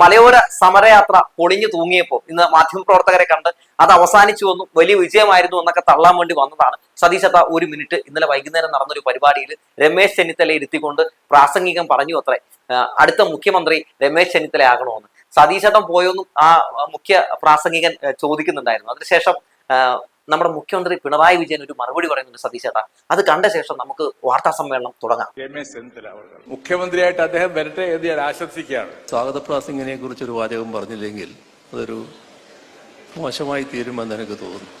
മലയോര സമരയാത്ര പൊളിഞ്ഞു തൂങ്ങിയപ്പോ ഇന്ന് മാധ്യമപ്രവർത്തകരെ കണ്ട് അത് അവസാനിച്ചു വന്നു വലിയ വിജയമായിരുന്നു എന്നൊക്കെ തള്ളാൻ വേണ്ടി വന്നതാണ്. സതീശത്ത ഒരു മിനിറ്റ്. ഇന്നലെ വൈകുന്നേരം നടന്നൊരു പരിപാടിയിൽ രമേശ് ചെന്നിത്തല ഇരുത്തിക്കൊണ്ട് പ്രാസംഗികം പറഞ്ഞു അത്രേ. അടുത്ത മുഖ്യമന്ത്രി രമേശ് ചെന്നിത്തല ആകണമെന്ന്. സതീശത്തം പോയൊന്നും ആ മുഖ്യ പ്രാസംഗികൻ ചോദിക്കുന്നുണ്ടായിരുന്നു. അതിനുശേഷം നമ്മുടെ മുഖ്യമന്ത്രി പിണറായി വിജയൻ ഒരു മറുപടി പറയുന്നുണ്ട് സതീശേട്ട അത് കണ്ട ശേഷം നമുക്ക് വാർത്താ സമ്മേളനം തുടങ്ങാം. മുഖ്യമന്ത്രിയായിട്ട് അദ്ദേഹം വരട്ടെ എന്ന് ഞാൻ ആശംസിക്കുകയാണ്. സ്വാഗത കുറിച്ച് ഒരു വാചകം പറഞ്ഞില്ലെങ്കിൽ അതൊരു മോശമായി തീരുമെന്ന് എനിക്ക് തോന്നുന്നു.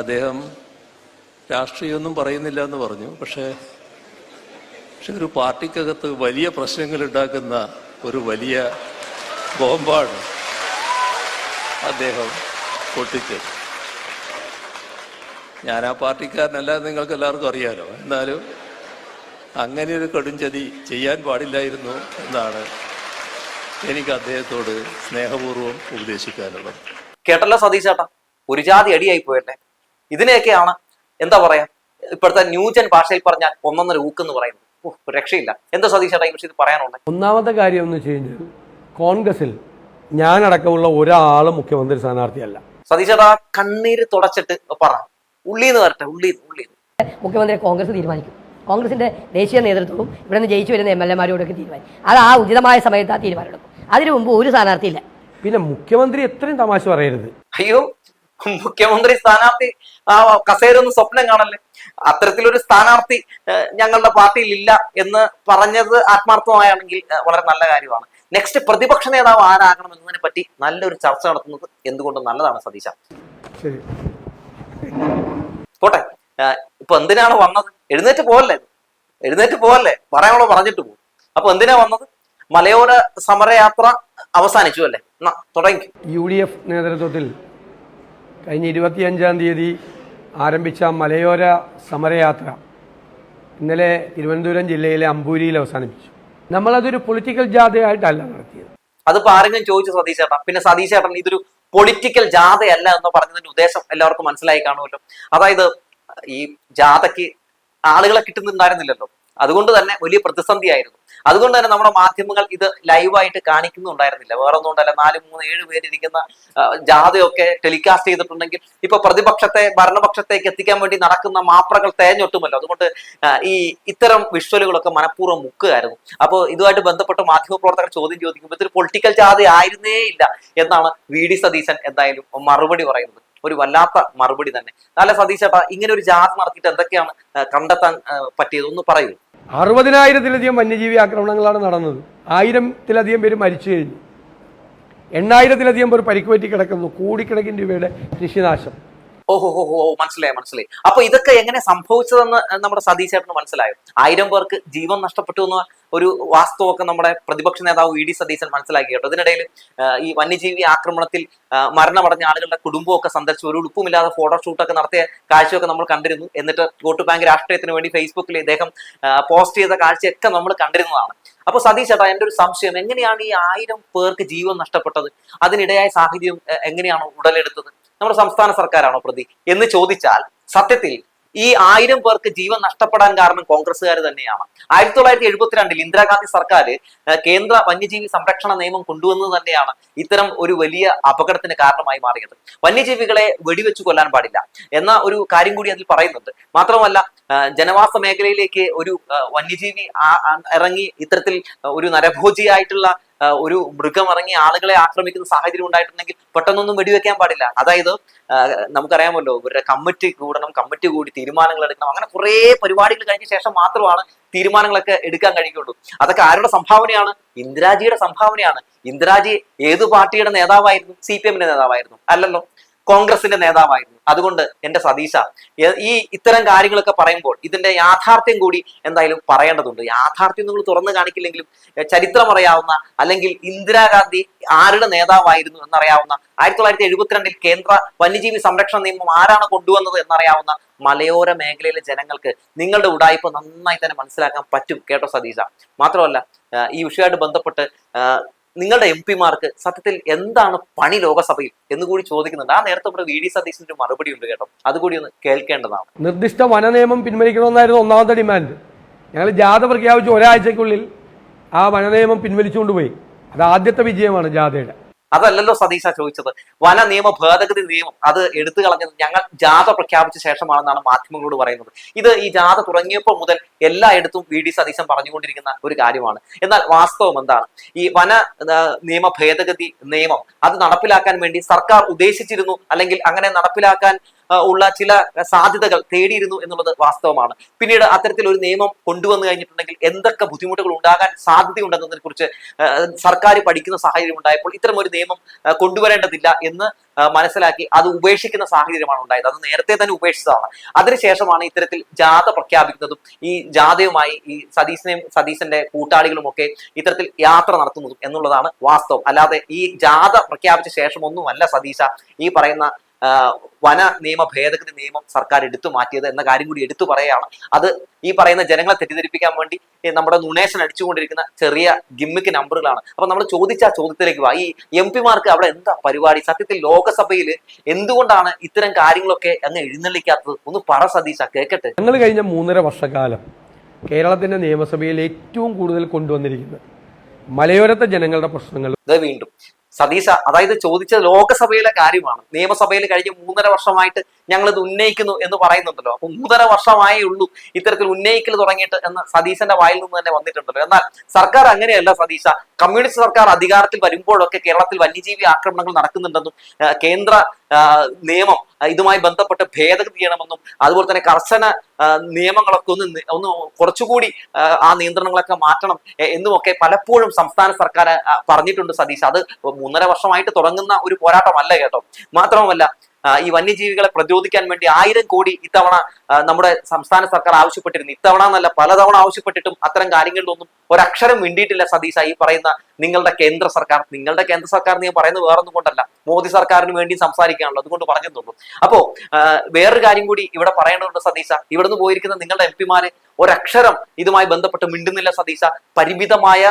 അദ്ദേഹം രാഷ്ട്രീയമൊന്നും പറയുന്നില്ല എന്ന് പറഞ്ഞു. പക്ഷേ പക്ഷെ ഒരു പാർട്ടിക്കകത്ത് വലിയ പ്രശ്നങ്ങൾ ഉണ്ടാക്കുന്ന ഒരു വലിയ ബോംബാണ് അദ്ദേഹം പൊട്ടിച്ചത്. ഞാൻ ആ പാർട്ടിക്കാരനല്ല നിങ്ങൾക്ക് എല്ലാവർക്കും അറിയാലോ. എന്നാലും അങ്ങനെ ഒരു കടുംചതി ചെയ്യാൻ പാടില്ലായിരുന്നു എന്നാണ് എനിക്ക് അദ്ദേഹത്തോട് സ്നേഹപൂർവം ഉപദേശിക്കാനുള്ളത്. കേട്ടല്ലോ സതീശേട്ടാ. ഒരു ജാതി അടിയായി പോയല്ലേ? ഇതിനെയൊക്കെയാണ് എന്താ പറയാ ഇപ്പോഴത്തെ ന്യൂജൻ ഭാഷയിൽ പറഞ്ഞാൽ ഒന്നൊന്നര ഊക്കെന്ന് പറയുന്നത്. രക്ഷയില്ല. എന്താ സതീശേട്ടാ ഈ വിഷയത്തിൽ പറയാനുള്ളത്? ഒന്നാമത്തെ കാര്യം എന്ന് വെച്ച് കഴിഞ്ഞാൽ കോൺഗ്രസിൽ ഞാനടക്കമുള്ള ഒരാളും മുഖ്യമന്ത്രി സ്ഥാനാർത്ഥിയല്ല. സതീശേട്ടാ കണ്ണീര് തുടച്ചിട്ട് പറ. ഉള്ളീന്ന് വരട്ടെ ഉള്ളിന്ന് ഉള്ളിന്ന്. മുഖ്യമന്ത്രി കോൺഗ്രസ് തീരുമാനിക്കും. കോൺഗ്രസിന്റെ ദേശീയ നേതൃത്വവും ഇവിടെ നിന്ന് ജയിച്ചു വരുന്ന എം എൽ എമാരോടൊക്കെ തീരുമാനിക്കും. അത് ആ ഉചിതമായ സമയത്ത് ആ തീരുമാനമെടുക്കും അതിനു മുമ്പ് ഒരു സ്ഥാനാർത്ഥിയില്ല. പിന്നെ മുഖ്യമന്ത്രി എത്രയും തമാശ പറയരുത്. അയ്യോ മുഖ്യമന്ത്രി സ്ഥാനാർത്ഥി ആ ഒന്ന് സ്വപ്നം കാണല്ലേ? അത്തരത്തിലൊരു സ്ഥാനാർത്ഥി ഞങ്ങളുടെ പാർട്ടിയിൽ ഇല്ല എന്ന് പറഞ്ഞത് ആത്മാർത്ഥമായാണെങ്കിൽ വളരെ നല്ല കാര്യമാണ്. നെക്സ്റ്റ് പ്രതിപക്ഷ നേതാവ് ആരാകണം എന്നതിനെ പറ്റി നല്ലൊരു ചർച്ച നടത്തുന്നത് എന്തുകൊണ്ടും നല്ലതാണ് സതീശ? ശരി. പോട്ടെ. ഇപ്പൊ എന്തിനാണ് വന്നത്? എഴുന്നേറ്റ് പോവല്ലേ? എഴുന്നേറ്റ് പോവല്ലേ? പറയാനുള്ള പറഞ്ഞിട്ട് പോകും. അപ്പൊ എന്തിനാ വന്നത്? മലയോര സമരയാത്ര അവസാനിച്ചു അല്ലേ? എന്നാ തുടങ്ങി. യു ഡി എഫ് നേതൃത്വത്തിൽ കഴിഞ്ഞ ഇരുപത്തിയഞ്ചാം തീയതി ആരംഭിച്ച മലയോര സമരയാത്ര ഇന്നലെ തിരുവനന്തപുരം ജില്ലയിലെ അമ്പൂരിയിൽ അവസാനിപ്പിച്ചു. നമ്മളതൊരു പൊളിറ്റിക്കൽ ജാഥയായിട്ടല്ല നടത്തിയത്. അതിപ്പോ ആരെങ്കിലും ചോദിച്ചു സതീശേട്ടൻ പിന്നെ സതീശേട്ടൻ ഇതൊരു പൊളിറ്റിക്കൽ ജാഥയല്ല എന്ന് പറഞ്ഞതിന്റെ ഉദ്ദേശം എല്ലാവർക്കും മനസ്സിലായി കാണുമല്ലോ. അതായത് ഈ ജാഥയ്ക്ക് ആളുകളെ കിട്ടുന്നുണ്ടായിരുന്നില്ലല്ലോ. അതുകൊണ്ട് തന്നെ വലിയ പ്രതിസന്ധിയായിരുന്നു. അതുകൊണ്ട് തന്നെ നമ്മുടെ മാധ്യമങ്ങൾ ഇത് ലൈവായിട്ട് കാണിക്കുന്നുണ്ടായിരുന്നില്ല. വേറെ ഒന്നും ഉണ്ടല്ല നാല് മൂന്ന് ഏഴ് പേരിരിക്കുന്ന ജാഥയൊക്കെ ടെലികാസ്റ്റ് ചെയ്തിട്ടുണ്ടെങ്കിൽ ഇപ്പൊ പ്രതിപക്ഷത്തെ ഭരണപക്ഷത്തേക്ക് എത്തിക്കാൻ വേണ്ടി നടക്കുന്ന മാപ്രകൾ തേഞ്ഞൊട്ടുമല്ലോ അതുകൊണ്ട് ഈ ഇത്തരം വിഷ്വലുകളൊക്കെ മനഃപൂർവം മുക്കുകയായിരുന്നു. അപ്പോൾ ഇതുമായിട്ട് ബന്ധപ്പെട്ട് മാധ്യമപ്രവർത്തകർ ചോദ്യം ചോദിക്കുമ്പോൾ ഇതൊരു പൊളിറ്റിക്കൽ ജാഥ ആയിരുന്നേ ഇല്ല എന്നാണ് വി ഡി സതീശൻ എന്തായാലും മറുപടി പറയുന്നത്. ഒരു വല്ലാത്ത മറുപടി തന്നെ. നല്ല സതീശേട്ടാ ഇങ്ങനെ ഒരു ജാഥ നടത്തിയിട്ട് എന്തൊക്കെയാണ് കണ്ടെത്താൻ പറ്റിയതെന്ന് പറയൂ. അറുപതിനായിരത്തിലധികം വന്യജീവി ആക്രമണങ്ങളാണ് നടന്നത്. ആയിരത്തിലധികം പേര് മരിച്ചു കഴിഞ്ഞു. എണ്ണായിരത്തിലധികം പേർ പരിക്കുപറ്റി കിടക്കുന്നു. കോടിക്കണക്കിന് രൂപയുടെ കൃഷിനാശം. ഓഹോ ഹോ ഹോ മനസ്സിലായി മനസ്സിലായി. അപ്പൊ ഇതൊക്കെ എങ്ങനെ സംഭവിച്ചതെന്ന് നമ്മുടെ സതീശേട്ടന് മനസ്സിലായോ? ആയിരം പേർക്ക് ജീവൻ നഷ്ടപ്പെട്ടു എന്ന ഒരു വാസ്തവമൊക്കെ നമ്മുടെ പ്രതിപക്ഷ നേതാവ് ഇ ഡി സതീശൻ മനസ്സിലാക്കി കേട്ടോ. ഇതിനിടയിൽ ഈ വന്യജീവി ആക്രമണത്തിൽ മരണമടഞ്ഞ ആളുകളുടെ കുടുംബമൊക്കെ സന്ദർശിച്ചു ഒരു ഉടുപ്പുമില്ലാതെ ഫോട്ടോഷൂട്ടൊക്കെ നടത്തിയ കാഴ്ചയൊക്കെ നമ്മൾ കണ്ടിരുന്നു. എന്നിട്ട് വോട്ട് ബാങ്ക് രാഷ്ട്രീയത്തിന് വേണ്ടി ഫേസ്ബുക്കിൽ ഇദ്ദേഹം പോസ്റ്റ് ചെയ്ത കാഴ്ചയൊക്കെ നമ്മൾ കണ്ടിരുന്നതാണ്. അപ്പൊ സതീഷ് ചേട്ടാ എന്റെ ഒരു സംശയം. എങ്ങനെയാണ് ഈ ആയിരം പേർക്ക് ജീവൻ നഷ്ടപ്പെട്ടത്? അതിനിടയായ സാഹചര്യം എങ്ങനെയാണ് ഉടലെടുത്തത്? നമ്മുടെ സംസ്ഥാന സർക്കാരാണോ പ്രതി? എന്ന് ചോദിച്ചാൽ സത്യത്തിൽ ഈ ആയിരം പേർക്ക് ജീവൻ നഷ്ടപ്പെടാൻ കാരണം കോൺഗ്രസ്സുകാർ തന്നെയാണ്. ആയിരത്തി തൊള്ളായിരത്തി എഴുപത്തിരണ്ടിൽ ഇന്ദിരാഗാന്ധി സർക്കാർ കേന്ദ്ര വന്യജീവി സംരക്ഷണ നിയമം കൊണ്ടുവന്നത് തന്നെയാണ് ഇത്തരം ഒരു വലിയ അപകടത്തിന് കാരണമായി മാറിയത്. വന്യജീവികളെ വെടിവെച്ചു കൊല്ലാൻ പാടില്ല. എന്ന ഒരു കാര്യം കൂടി അതിൽ പറയുന്നുണ്ട്. മാത്രമല്ല ജനവാസ മേഖലയിലേക്ക് ഒരു വന്യജീവി ഇറങ്ങി ഇത്തരത്തിൽ ഒരു നരഭോജിയായിട്ടുള്ള ഒരു മൃഗം ഇറങ്ങി ആളുകളെ ആക്രമിക്കുന്ന സാഹചര്യം ഉണ്ടായിട്ടുണ്ടെങ്കിൽ പെട്ടെന്നൊന്നും വെടിവെക്കാൻ പാടില്ല. അതായത് നമുക്കറിയാമല്ലോ ഇവരുടെ കമ്മിറ്റി കൂടണം കമ്മിറ്റി കൂടി തീരുമാനങ്ങൾ എടുക്കണം. അങ്ങനെ കുറേ പരിപാടികൾ കഴിഞ്ഞ ശേഷം മാത്രമാണ് തീരുമാനങ്ങളൊക്കെ എടുക്കാൻ കഴിയുള്ളൂ. അതൊക്കെ ആരുടെ സംഭാവനയാണ്? ഇന്ദിരാജിയുടെ സംഭാവനയാണ്. ഇന്ദിരാജി ഏത് പാർട്ടിയുടെ നേതാവായിരുന്നു? സി പി എമ്മിന്റെ നേതാവായിരുന്നു. അല്ലല്ലോ. കോൺഗ്രസിന്റെ നേതാവായിരുന്നു. അതുകൊണ്ട് എന്റെ സതീശ ഈ ഇത്തരം കാര്യങ്ങളൊക്കെ പറയുമ്പോൾ ഇതിന്റെ യാഥാർത്ഥ്യം കൂടി എന്തായാലും പറയേണ്ടതുണ്ട്. യാഥാർത്ഥ്യം നിങ്ങൾ തുറന്നു കാണിക്കില്ലെങ്കിലും ചരിത്രം അറിയാവുന്ന അല്ലെങ്കിൽ ഇന്ദിരാഗാന്ധി ആരുടെ നേതാവായിരുന്നു എന്നറിയാവുന്ന ആയിരത്തി തൊള്ളായിരത്തി എഴുപത്തിരണ്ടിൽ കേന്ദ്ര വന്യജീവി സംരക്ഷണ നിയമം ആരാണ് കൊണ്ടുവന്നത് എന്നറിയാവുന്ന മലയോര മേഖലയിലെ ജനങ്ങൾക്ക് നിങ്ങളുടെ ഉടായ്പ നന്നായി തന്നെ മനസ്സിലാക്കാൻ പറ്റും കേട്ടോ സതീശ. മാത്രമല്ല ഈ വിഷയമായിട്ട് ബന്ധപ്പെട്ട് നിങ്ങളുടെ എം പിമാർക്ക് സത്യത്തിൽ എന്താണ് പണി ലോകസഭയിൽ എന്ന് കൂടി ചോദിക്കുന്നുണ്ട്. ആ നേരത്തെ ഇവിടെ വി ഡി സതീശന്റെ മറുപടി ഉണ്ട് കേട്ടോ. അതുകൂടി ഒന്ന് കേൾക്കേണ്ടതാണ്. നിർദ്ദിഷ്ട വന നിയമം പിൻവലിക്കണമെന്നായിരുന്നു ഒന്നാമത്തെ ഡിമാൻഡ്. ഞങ്ങൾ ജാഥ പ്രഖ്യാപിച്ച് ഒരാഴ്ചക്കുള്ളിൽ ആ വന വനനിയമം പിൻവലിച്ചുകൊണ്ടുപോയി അത് ആദ്യത്തെ വിജയമാണ് ജാഥയുടെ. അതല്ലല്ലോ സതീശ ചോദിച്ചത്. വന നിയമ ഭേദഗതി നിയമം അത് എടുത്തു കളഞ്ഞത് ഞങ്ങൾ ജാത പ്രഖ്യാപിച്ച ശേഷമാണെന്നാണ് മാധ്യമങ്ങളോട് പറയുന്നത്. ഇത് ഈ ജാഥ തുടങ്ങിയപ്പോൾ മുതൽ എല്ലായിടത്തും വി ഡി സതീശൻ പറഞ്ഞുകൊണ്ടിരിക്കുന്ന ഒരു കാര്യമാണ്. എന്നാൽ വാസ്തവം എന്താണ്? ഈ വന നിയമ ഭേദഗതി നിയമം അത് നടപ്പിലാക്കാൻ വേണ്ടി സർക്കാർ ഉദ്ദേശിച്ചിരുന്നു അല്ലെങ്കിൽ അങ്ങനെ നടപ്പിലാക്കാൻ ഉള്ള ചില സാധ്യതകൾ തേടിയിരുന്നു എന്നുള്ളത് വാസ്തവമാണ്. പിന്നീട് അത്തരത്തിൽ ഒരു നിയമം കൊണ്ടുവന്നു കഴിഞ്ഞിട്ടുണ്ടെങ്കിൽ എന്തൊക്കെ ബുദ്ധിമുട്ടുകൾ ഉണ്ടാകാൻ സാധ്യതയുണ്ടെന്നതിനെ കുറിച്ച് സർക്കാർ പഠിക്കുന്ന സാഹചര്യം ഉണ്ടായപ്പോൾ ഇത്തരം ഒരു നിയമം കൊണ്ടുവരേണ്ടതില്ല എന്ന് മനസ്സിലാക്കി അത് ഉപേക്ഷിക്കുന്ന സാഹചര്യമാണ് ഉണ്ടായത്. അത് നേരത്തെ തന്നെ ഉപേക്ഷിച്ചതാണ്. അതിനുശേഷമാണ് ഇത്തരത്തിൽ ജാത പ്രഖ്യാപിക്കുന്നതും ഈ ജാഥയുമായി ഈ സതീശനെയും സതീശന്റെ കൂട്ടാളികളുമൊക്കെ ഇത്തരത്തിൽ യാത്ര നടത്തുന്നതും എന്നുള്ളതാണ് വാസ്തവം. അല്ലാതെ ഈ ജാഥ പ്രഖ്യാപിച്ച ശേഷമൊന്നുമല്ല സതീശ ഈ പറയുന്ന വന നിയമ ഭേദഗതി നിയമം സർക്കാർ എടുത്തു മാറ്റിയത് എന്ന കാര്യം കൂടി എടുത്തു പറയുകയാണ്. അത് ഈ പറയുന്ന ജനങ്ങളെ തെറ്റിദ്ധരിപ്പിക്കാൻ വേണ്ടി നമ്മുടെ നുണേഷൻ അടിച്ചുകൊണ്ടിരിക്കുന്ന ചെറിയ ഗിമ്മിക്ക് നമ്പറുകളാണ്. അപ്പൊ നമ്മൾ ചോദിച്ച ചോദ്യത്തിലേക്ക് വാ. ഈ എം പിമാർക്ക് അവിടെ എന്താ പരിപാടി? സത്യത്തിൽ ലോകസഭയിൽ എന്തുകൊണ്ടാണ് ഇത്തരം കാര്യങ്ങളൊക്കെ അങ്ങ് എഴുന്നള്ളിക്കാത്തത്? ഒന്ന് പറ സതീശ കേൾക്കട്ടെ ഞങ്ങൾ കഴിഞ്ഞ മൂന്നര വർഷക്കാലം കേരളത്തിന്റെ നിയമസഭയിൽ ഏറ്റവും കൂടുതൽ കൊണ്ടുവന്നിരിക്കുന്നത് മലയോരത്തെ ജനങ്ങളുടെ പ്രശ്നങ്ങൾ വീണ്ടും. സതീശ അതായത് ചോദിച്ചത് ലോകസഭയിലെ കാര്യമാണ്. നിയമസഭയിൽ കഴിഞ്ഞ മൂന്നര വർഷമായിട്ട് ഞങ്ങൾ ഇത് ഉന്നയിക്കുന്നു എന്ന് പറയുന്നുണ്ടല്ലോ. അപ്പൊ മൂന്നര വർഷമായേ ഉള്ളൂ ഇത്തരത്തിൽ ഉന്നയിക്കൽ തുടങ്ങിയിട്ട് എന്ന് സതീശന്റെ വായിൽ നിന്ന് തന്നെ വന്നിട്ടുണ്ടല്ലോ. എന്നാൽ സർക്കാർ അങ്ങനെയല്ല സതീശ. കമ്മ്യൂണിസ്റ്റ് സർക്കാർ അധികാരത്തിൽ വരുമ്പോഴൊക്കെ കേരളത്തിൽ വന്യജീവി ആക്രമണങ്ങൾ നടക്കുന്നുണ്ടെന്നും കേന്ദ്ര നിയമം ഇതുമായി ബന്ധപ്പെട്ട് ഭേദഗതി ചെയ്യണമെന്നും അതുപോലെ തന്നെ കർശന നിയമങ്ങളൊക്കെ ഒന്ന് ഒന്ന് കുറച്ചുകൂടി ആ, നിയന്ത്രണങ്ങളൊക്കെ മാറ്റണം എന്നുമൊക്കെ പലപ്പോഴും സംസ്ഥാന സർക്കാർ പറഞ്ഞിട്ടുണ്ട് സതീഷ് അത് മൂന്നര വർഷമായിട്ട് തുടങ്ങുന്ന ഒരു പോരാട്ടമല്ല കേട്ടോ. മാത്രവുമല്ല ഈ വന്യജീവികളെ പ്രതിരോധിക്കാൻ വേണ്ടി ആയിരം കോടി ഇത്തവണ നമ്മുടെ സംസ്ഥാന സർക്കാർ ആവശ്യപ്പെട്ടിരുന്നു. ഇത്തവണ എന്നല്ല പലതവണ ആവശ്യപ്പെട്ടിട്ടും അത്തരം കാര്യങ്ങളിലൊന്നും ഒരക്ഷരം വേണ്ടിയിട്ടില്ല സതീശ ഈ പറയുന്ന നിങ്ങളുടെ കേന്ദ്ര സർക്കാർ. നിങ്ങളുടെ കേന്ദ്ര സർക്കാർ നീ പറയുന്നത് വേറൊന്നും കൊണ്ടല്ല. മോദി സർക്കാരിന് വേണ്ടി സംസാരിക്കാണല്ലോ അതുകൊണ്ട് പറഞ്ഞെന്നുള്ളൂ. അപ്പോ വേറൊരു കാര്യം കൂടി ഇവിടെ പറയേണ്ടതുണ്ട് സതീശ. ഇവിടുന്ന് പോയിരിക്കുന്ന നിങ്ങളുടെ എം പിമാര് ഒരക്ഷരം ഇതുമായി ബന്ധപ്പെട്ട് മിണ്ടുന്നില്ല സതീശ. പരിമിതമായ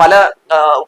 പല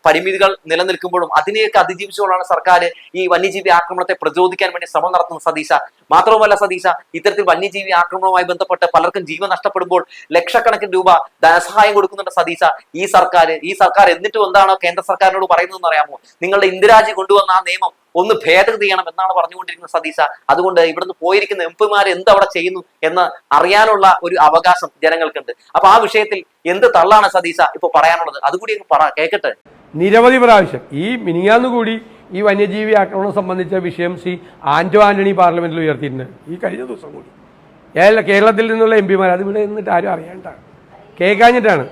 പരിമിതികൾ നിലനിൽക്കുമ്പോഴും അതിനെയൊക്കെ അതിജീവിച്ചുകൊണ്ടാണ് സർക്കാർ ഈ വന്യജീവി ആക്രമണത്തെ പ്രതിരോധിക്കാൻ വേണ്ടി ശ്രമം നടത്തുന്നത് സതീശ. മാത്രവുമല്ല സതീശ ഇത്തരത്തിൽ വന്യജീവി ആക്രമണവുമായി ബന്ധപ്പെട്ട് പലർക്കും ജീവൻ നഷ്ടപ്പെടുമ്പോൾ ലക്ഷക്കണക്കിന് രൂപ ധനസഹായം കൊടുക്കുന്നുണ്ട് സതീശ. ഈ സർക്കാർ ഈ സർക്കാർ എന്നിട്ടും എന്താണ് കേന്ദ്ര സർക്കാരിനോട് പറയുന്നതെന്ന് അറിയാമോ? നിങ്ങളുടെ ഇന്ദിരാജി കൊണ്ടുവന്ന ആ നിയമം ഒന്ന് ഭേദഗതി ചെയ്യണം എന്നാണ് പറഞ്ഞുകൊണ്ടിരിക്കുന്നത് സതീശ. അതുകൊണ്ട് ഇവിടുന്ന് പോയിരിക്കുന്ന എം പിമാർ എന്ത് അവിടെ ചെയ്യുന്നു എന്ന് അറിയാനുള്ള ഒരു അവകാശം ജനങ്ങൾക്കുണ്ട്. അപ്പൊ ആ വിഷയത്തിൽ എന്ത് തള്ളാണ് സതീശ ഇപ്പൊ പറയാനുള്ളത്? അതുകൂടി കേക്കട്ടെ? കേൾക്കട്ടെ നിരവധി പ്രാവശ്യം ഈ മിനിങ്ങാന്ന് കൂടി ഈ വന്യജീവി ആക്രമണം സംബന്ധിച്ച വിഷയം സി ആന്റോ ആന്റണി പാർലമെന്റിൽ ഉയർത്തിയിട്ടുണ്ട്. ഈ കഴിഞ്ഞ ദിവസം കൂടി. കേരളത്തിൽ നിന്നുള്ള എം പിമാർ അത് ഇവിടെ നിന്നിട്ട് ആരും അറിയാണ്ടാണ് കേൾക്കാഞ്ഞിട്ടാണ്.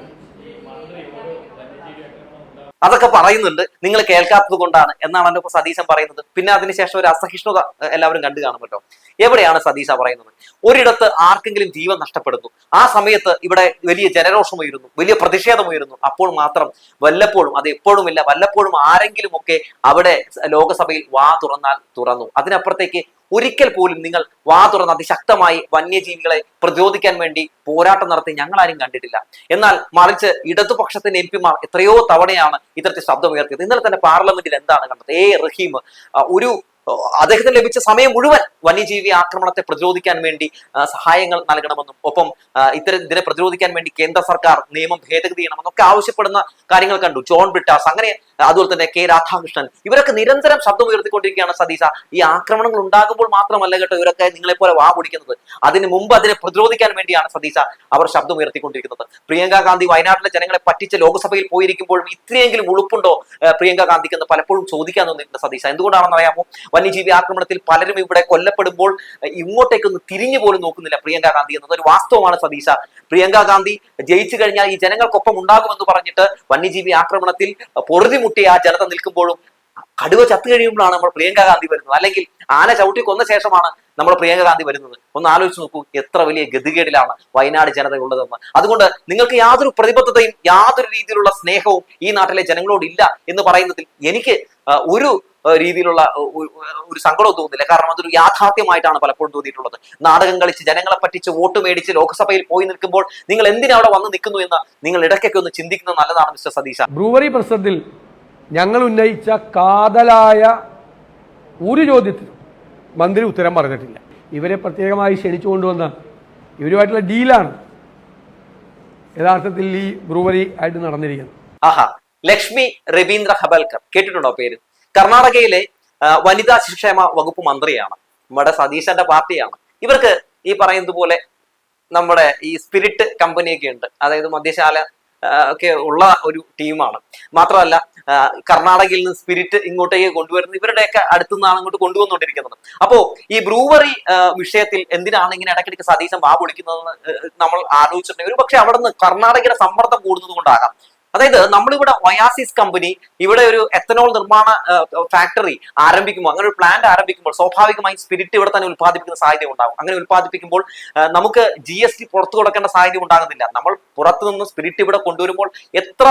അതൊക്കെ പറയുന്നുണ്ട്. നിങ്ങൾ കേൾക്കാത്തത് കൊണ്ടാണ് എന്നാണ് ഇപ്പൊ സതീശൻ പറയുന്നത്. പിന്നെ അതിനുശേഷം ഒരു അസഹിഷ്ണുത എല്ലാവരും കണ്ടു കാണുമല്ലോ എവിടെയാണ് സതീശ പറയുന്നത്? ഒരിടത്ത് ആർക്കെങ്കിലും ജീവൻ നഷ്ടപ്പെടുന്നു. ആ സമയത്ത് ഇവിടെ വലിയ ജനരോഷം ഉയരുന്നു വലിയ പ്രതിഷേധം ഉയരുന്നു. അപ്പോൾ മാത്രം വല്ലപ്പോഴും അത് എപ്പോഴുമില്ല വല്ലപ്പോഴും ആരെങ്കിലും ഒക്കെ അവിടെ ലോകസഭയിൽ വാ തുറന്നാൽ തുറന്നു. അതിനപ്പുറത്തേക്ക് ഒരിക്കൽ പോലും നിങ്ങൾ വാ തുറന്ന് അതിശക്തമായി വന്യജീവികളെ പ്രതിരോധിക്കാൻ വേണ്ടി പോരാട്ടം നടത്തി ഞങ്ങൾ ആരും കണ്ടിട്ടില്ല. എന്നാൽ മറിച്ച് ഇടതുപക്ഷത്തിന്റെ എം പിമാർ എത്രയോ തവണയാണ് ഇത്തരത്തിൽ ശബ്ദം ഉയർത്തിയത്. ഇന്നലെ തന്നെ പാർലമെന്റിൽ എന്താണ് കണ്ടത്? എ റഹീം ഒരു അദ്ദേഹത്തിന് ലഭിച്ച സമയം മുഴുവൻ വന്യജീവി ആക്രമണത്തെ പ്രതിരോധിക്കാൻ വേണ്ടി സഹായങ്ങൾ നൽകണമെന്നും ഒപ്പം ഇത്തരം ഇതിനെ പ്രതിരോധിക്കാൻ വേണ്ടി കേന്ദ്ര സർക്കാർ നിയമം ഭേദഗതി ചെയ്യണമെന്നും ഒക്കെ ആവശ്യപ്പെടുന്ന കാര്യങ്ങൾ കണ്ടു. ജോൺ ബ്രിട്ടാസ് അങ്ങനെ അതുപോലെ തന്നെ കെ രാധാകൃഷ്ണൻ ഇവരൊക്കെ നിരന്തരം ശബ്ദം ഉയർത്തിക്കൊണ്ടിരിക്കുകയാണ് സതീശ. ഈ ആക്രമണങ്ങൾ ഉണ്ടാകുമ്പോൾ മാത്രമല്ല കേട്ടോ ഇവരൊക്കെ നിങ്ങളെപ്പോലെ വാ പൊടിക്കുന്നത്. അതിന് മുമ്പ് അതിനെ പ്രതിരോധിക്കാൻ വേണ്ടിയാണ് സതീശ അവർ ശബ്ദം ഉയർത്തിക്കൊണ്ടിരിക്കുന്നത് പ്രിയങ്ക ഗാന്ധി വയനാട്ടിലെ ജനങ്ങളെ പറ്റിച്ച് ലോക്സഭയിൽ പോയിരിക്കുമ്പോഴും ഇത്രയെങ്കിലും ഉളുപ്പുണ്ടോ പ്രിയങ്ക ഗാന്ധിക്ക് എന്ന് പലപ്പോഴും ചോദിക്കാൻ തോന്നിയിട്ടുണ്ട് സതീശ. എന്തുകൊണ്ടാണെന്ന് അറിയാമോ വന്യജീവി ആക്രമണത്തിൽ പലരും ഇവിടെ കൊല്ലപ്പെടുമ്പോൾ ഇങ്ങോട്ടേക്കൊന്ന് തിരിഞ്ഞു പോലും നോക്കുന്നില്ല പ്രിയങ്ക ഗാന്ധി എന്നത്. ഒരു വാസ്തവമാണ് സതീശ. പ്രിയങ്ക ഗാന്ധി ജയിച്ചു കഴിഞ്ഞാൽ ഈ ജനങ്ങൾക്കൊപ്പം ഉണ്ടാകുമെന്ന് പറഞ്ഞിട്ട് വന്യജീവി ആക്രമണത്തിൽ പൊറുതിമുട്ടി ആ ജനത നിൽക്കുമ്പോഴും കടുവ ചത്തു കഴിയുമ്പോഴാണ് നമ്മൾ പ്രിയങ്ക ഗാന്ധി വരുന്നത്. അല്ലെങ്കിൽ ആന ചവിട്ടി കൊന്ന ശേഷമാണ് നമ്മൾ പ്രിയങ്ക ഗാന്ധി വരുന്നത്. ഒന്ന് ആലോചിച്ച് നോക്കൂ എത്ര വലിയ ഗതികേടിലാണ് വയനാട് ജനത ഉള്ളതെന്ന് അതുകൊണ്ട് നിങ്ങൾക്ക് യാതൊരു പ്രതിബദ്ധതയും യാതൊരു രീതിയിലുള്ള സ്നേഹവും ഈ നാട്ടിലെ ജനങ്ങളോട് ഇല്ല എന്ന് പറയുന്നതിൽ എനിക്ക് ഒരു രീതിയിലുള്ള ഒരു- സങ്കടവും തോന്നുന്നില്ല. കാരണം അതൊരു യാഥാർത്ഥ്യമായിട്ടാണ് പലപ്പോഴും തോന്നിയിട്ടുള്ളത്. നാടകം കളിച്ച് ജനങ്ങളെ പറ്റിച്ച് വോട്ട് മേടിച്ച് ലോക്സഭയിൽ പോയി നിൽക്കുമ്പോൾ നിങ്ങൾ എന്തിനാ അവിടെ വന്ന് നിൽക്കുന്നു എന്ന് നിങ്ങൾ ഇടയ്ക്കൊക്കെ ഒന്ന് ചിന്തിക്കുന്നത് നല്ലതാണ് മിസ്റ്റർ സതീശ. ബ്രൂവറി പ്രശ്നത്തിൽ ഞങ്ങൾ ഉന്നയിച്ച കാതലായ ഒരു ചോദ്യത്തിനും മന്ത്രി ഉത്തരം പറഞ്ഞിട്ടില്ല. ഇവരെ പ്രത്യേകമായി ക്ഷണിച്ചു കൊണ്ടുവന്ന ഇവരുമായിട്ടുള്ള ഡീലാണ് യഥാർത്ഥത്തിൽ ഈ ബ്രൂവറി ആയിട്ട് നടന്നിരിക്കുന്നത്. ആഹാ. ലക്ഷ്മി രവീന്ദ്ര ഹബൽക്കർ. കേട്ടിട്ടുണ്ടോ പേര്? കർണാടകയിലെ വനിതാ ശിക്ഷേമ വകുപ്പ് മന്ത്രിയാണ് നമ്മുടെ സതീശന്റെ പാർട്ടിയാണ്. ഇവർക്ക് ഈ പറയുന്നത് പോലെ നമ്മുടെ ഈ സ്പിരിറ്റ് കമ്പനിയൊക്കെ ഉണ്ട്. അതായത് മദ്യശാല ഒക്കെ ഉള്ള ഒരു ടീമാണ്. മാത്രമല്ല കർണാടകയിൽ നിന്ന് സ്പിരിറ്റ് ഇങ്ങോട്ടേക്ക് കൊണ്ടുവരുന്നത് ഇവരുടെയൊക്കെ അടുത്തു നിന്നാണ് ഇങ്ങോട്ട് കൊണ്ടുവന്നുകൊണ്ടിരിക്കുന്നത്. അപ്പോ ഈ ബ്രൂവറി വിഷയത്തിൽ എന്തിനാണ് ഇങ്ങനെ ഇടയ്ക്കിടയ്ക്ക് സതീശൻ വാ പൊളിക്കുന്നതെന്ന് നമ്മൾ ആലോചിച്ചിട്ടുണ്ടെങ്കിൽ ഒരു പക്ഷെ അവിടെ നിന്ന് കർണാടകയുടെ സമ്മർദ്ദം കൂടുന്നത് കൊണ്ടാകാം. അതായത് നമ്മളിവിടെ ഒയാസിസ് കമ്പനി ഇവിടെ ഒരു എത്തനോൾ നിർമ്മാണ ഫാക്ടറി ആരംഭിക്കുമ്പോൾ അങ്ങനെ ഒരു പ്ലാന്റ് ആരംഭിക്കുമ്പോൾ സ്വാഭാവികമായി സ്പിരിറ്റ് ഇവിടെ തന്നെ ഉത്പാദിപ്പിക്കുന്ന സാധ്യത ഉണ്ടാകും. അങ്ങനെ ഉത്പാദിപ്പിക്കുമ്പോൾ നമുക്ക് ജി എസ് ടി പുറത്തു കൊടുക്കേണ്ട സാധ്യത ഉണ്ടാകുന്നില്ല. നമ്മൾ പുറത്തു നിന്ന് സ്പിരിറ്റ് ഇവിടെ കൊണ്ടുവരുമ്പോൾ എത്ര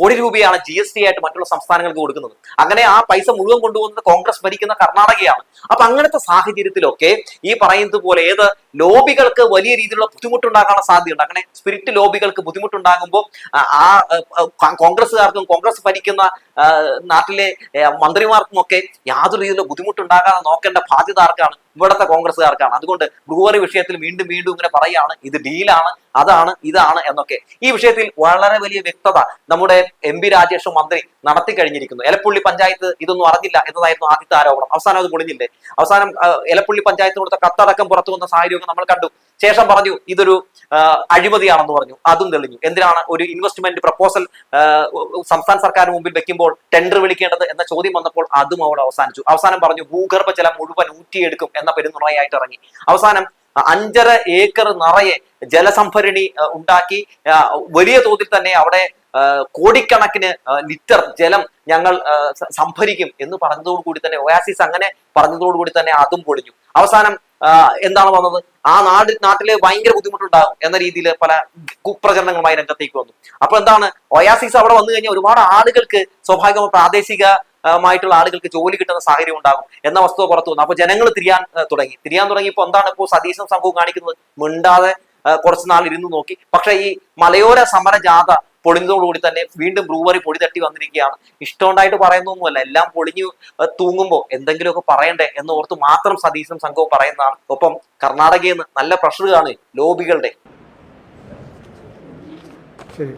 കോടി രൂപയാണ് ജി എസ് ടി ആയിട്ട് മറ്റുള്ള സംസ്ഥാനങ്ങൾക്ക് കൊടുക്കുന്നത്. അങ്ങനെ ആ പൈസ മുഴുവൻ കൊണ്ടുപോകുന്നത് കോൺഗ്രസ് ഭരിക്കുന്ന കർണാടകയാണ്. അപ്പൊ അങ്ങനത്തെ സാഹചര്യത്തിലൊക്കെ ഈ പറയുന്നത് പോലെ ഏത് ലോബികൾക്ക് വലിയ രീതിയിലുള്ള ബുദ്ധിമുട്ടുണ്ടാകാനുള്ള സാധ്യതയുണ്ട്. അങ്ങനെ സ്പിരിറ്റ് ലോബികൾക്ക് ബുദ്ധിമുട്ടുണ്ടാകുമ്പോൾ ആ, കോൺഗ്രസ്സുകാർക്കും കോൺഗ്രസ് ഭരിക്കുന്ന നാട്ടിലെ മന്ത്രിമാർക്കും ഒക്കെ യാതൊരു രീതിയിലും ബുദ്ധിമുട്ടുണ്ടാകാതെ നോക്കേണ്ട ബാധ്യത ആർക്കാണ് ഇവിടുത്തെ കോൺഗ്രസ്സുകാർക്കാണ്. അതുകൊണ്ട് ബ്രൂവറി വിഷയത്തിൽ വീണ്ടും വീണ്ടും ഇങ്ങനെ പറയുകയാണ് ഇത് ഡീലാണ് അതാണ് ഇതാണ് എന്നൊക്കെ. ഈ വിഷയത്തിൽ വളരെ വലിയ വ്യക്തത നമ്മുടെ എം പി രാജേഷ് മന്ത്രി നടത്തി കഴിഞ്ഞിരിക്കുന്നു. എലപ്പുള്ളി പഞ്ചായത്ത് ഇതൊന്നും അറിഞ്ഞില്ല എന്നതായിരുന്നു ആദ്യത്തെ ആരോപണം. അവസാനം അത് പൊളിഞ്ഞില്ലേ? അവസാനം എലപ്പുള്ളി പഞ്ചായത്ത് കൊടുത്ത കത്തടക്കം പുറത്തു വന്ന സാഹചര്യമൊക്കെ നമ്മൾ കണ്ടു. ശേഷം പറഞ്ഞു ഇതൊരു അഴിമതിയാണെന്ന് പറഞ്ഞു. അതും തെളിഞ്ഞു. എന്തിനാണ് ഒരു ഇൻവെസ്റ്റ്മെന്റ് പ്രപ്പോസൽ സംസ്ഥാന സർക്കാരിന് മുമ്പിൽ വെക്കുമ്പോൾ ടെൻഡർ വിളിക്കേണ്ടത് എന്ന ചോദ്യം വന്നപ്പോൾ അതും അവിടെ അവസാനിച്ചു. അവസാനം പറഞ്ഞു ഭൂഗർഭ ജലം മുഴുവൻ ഊറ്റിയെടുക്കും എന്ന പെരുന്നുണയായിട്ട് ഇറങ്ങി. അവസാനം അഞ്ചര ഏക്കർ നിറയെ ജലസംഭരണി ഉണ്ടാക്കി. വലിയ തോതിൽ തന്നെ അവിടെ കോടിക്കണക്കിന് ലിറ്റർ ജലം ഞങ്ങൾ സംഭരിക്കും എന്ന് പറഞ്ഞതോടു കൂടി തന്നെ ഒയാസിസ് അങ്ങനെ പറഞ്ഞതോടു കൂടി തന്നെ അതും പൊളിഞ്ഞു. അവസാനം എന്താണ് വന്നത്? ആ നാട് നാട്ടിൽ ഭയങ്കര ബുദ്ധിമുട്ടുണ്ടാകും എന്ന രീതിയിൽ പല കുപ്രചരണങ്ങളുമായി രംഗത്തേക്ക് വന്നു. അപ്പൊ എന്താണ്? ഒയാസിസ് അവിടെ വന്നു കഴിഞ്ഞാൽ ഒരുപാട് ആളുകൾക്ക് സ്വാഭാവികമായി പ്രാദേശിക മായിട്ടുള്ള ആളുകൾക്ക് ജോലി കിട്ടുന്ന സാഹചര്യം ഉണ്ടാകും എന്ന വസ്തുത പുറത്തു വന്നു. അപ്പൊ ജനങ്ങൾ തിരിയാൻ തുടങ്ങി. തിരിയാൻ തുടങ്ങിയപ്പോൾ എന്താണ് ഇപ്പോൾ സതീശം സംഘവും കാണിക്കുന്നത്? മിണ്ടാതെ കുറച്ച് നാൾ ഇരുന്ന് നോക്കി. പക്ഷേ ഈ മലയോര സമര ജാഥ പൊളിഞ്ഞതോടുകൂടി തന്നെ വീണ്ടും ബ്രൂവറി പൊടി തട്ടി വന്നിരിക്കുകയാണ്. ഇഷ്ടമുണ്ടായിട്ട് പറയുന്നൊന്നുമല്ല എല്ലാം പൊളിഞ്ഞു തൂങ്ങുമ്പോൾ എന്തെങ്കിലുമൊക്കെ പറയണ്ടേ എന്ന് ഓർത്ത് മാത്രം സതീശം സംഘവും പറയുന്നതാണ്. ഒപ്പം കർണാടകയിൽ നിന്ന് നല്ല പ്രഷർ ലോബികളുടെ. ശരി.